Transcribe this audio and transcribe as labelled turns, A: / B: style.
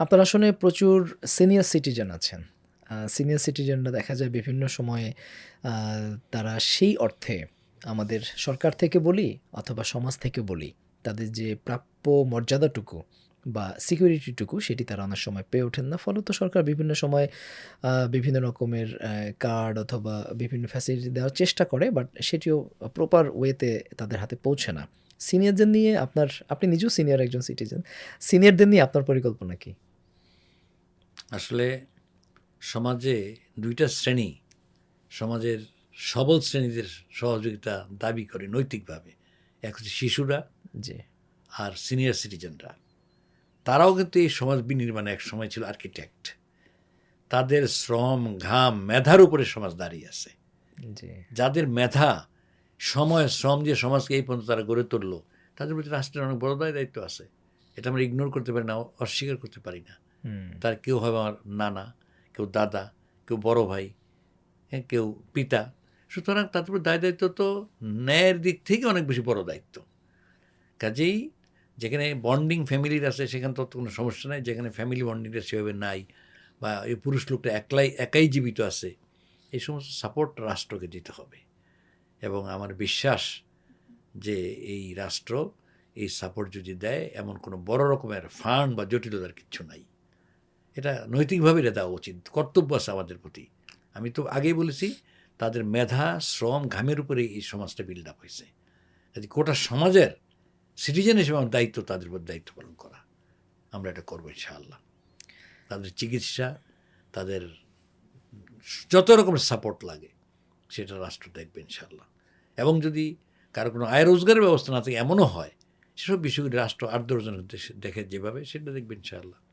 A: আপনার আসনে প্রচুর সিনিয়র সিটিজেন আছেন। সিনিয়র সিটিজেনরা দেখা যায় বিভিন্ন সময়ে তারা সেই অর্থে আমাদের সরকার থেকে বলি অথবা সমাজ থেকে বলি, তাদের যে প্রাপ্য মর্যাদাটুকু বা সিকিউরিটিটুকু সেটি তারা অনেক সময় পেয়ে ওঠেন না। ফলত সরকার বিভিন্ন সময় বিভিন্ন রকমের কার্ড অথবা বিভিন্ন ফ্যাসিলিটি দেওয়ার চেষ্টা করে বাট সেটিও প্রপার ওয়েতে তাদের হাতে পৌঁছে না। সিনিয়রদের নিয়ে আপনার, আপনি নিজেও সিনিয়র একজন সিটিজেন সিনিয়রদের নিয়ে আপনার পরিকল্পনা কি?
B: আসলে সমাজে দুইটা শ্রেণি সমাজের সবল শ্রেণীদের সহযোগিতা দাবি করে নৈতিকভাবে। এক হচ্ছে শিশুরা
A: যে
B: আর সিনিয়র সিটিজেনরা। তারাও কিন্তু এই সমাজ বিনির্মাণে এক সময় ছিল আর্কিটেক্ট। তাদের শ্রম ঘাম মেধার উপরে সমাজ দাঁড়িয়ে আছে। যাদের মেধা সময় শ্রম দিয়ে সমাজকে এই পর্যন্ত তারা গড়ে তুললো তাদের প্রতি রাষ্ট্রের অনেক বড় দায় দায়িত্ব আছে। এটা আমরা ইগনোর করতে পারি না অস্বীকার করতে পারি না। তার কেউ হবে আমার নানা, কেউ দাদা, কেউ বড় ভাই হ্যাঁ কেউ পিতা। সুতরাং তাদের উপর দায় দায়িত্ব তো ন্যায়ের দিক থেকে অনেক বেশি বড় দায়িত্ব। কাজেই যেখানে বন্ডিং ফ্যামিলির আছে, সেখানে তো কোনো সমস্যা নাই। যেখানে ফ্যামিলি বন্ডিংটা সেভাবে নাই বা এই পুরুষ লোকটা একলাই, একাই জীবিত আছে, এই সমস্ত সাপোর্ট রাষ্ট্রকে দিতে হবে। এবং আমার বিশ্বাস যে এই রাষ্ট্র এই সাপোর্ট যদি দেয়, এমন কোনো বড় রকমের ফান্ড বা জটিলতার কিছু নাই। এটা নৈতিকভাবে এটা দেওয়া উচিত। কর্তব্য আছে আমাদের প্রতি। আমি তো আগেই বলেছি, তাদের মেধা, শ্রম, ঘামের উপরে এই সমাজটা বিল্ড আপ হয়েছে। কাজে গোটা সমাজের সিটিজেন হিসেবে আমার দায়িত্ব, তাদের উপর দায়িত্ব পালন করা। আমরা এটা করব ইনশাআল্লাহ। তাদের চিকিৎসা, তাদের যত রকমের সাপোর্ট লাগে, সেটা রাষ্ট্র দেখবে ইনশাআল্লাহ। এবং যদি কারও কোনো আয় রোজগারের ব্যবস্থা না থাকে, এমনও হয়, সেসব বিষয়গুলি রাষ্ট্র আট দশজনের দেশে দেখে যেভাবে, সেটা দেখবে ইনশাআল্লাহ।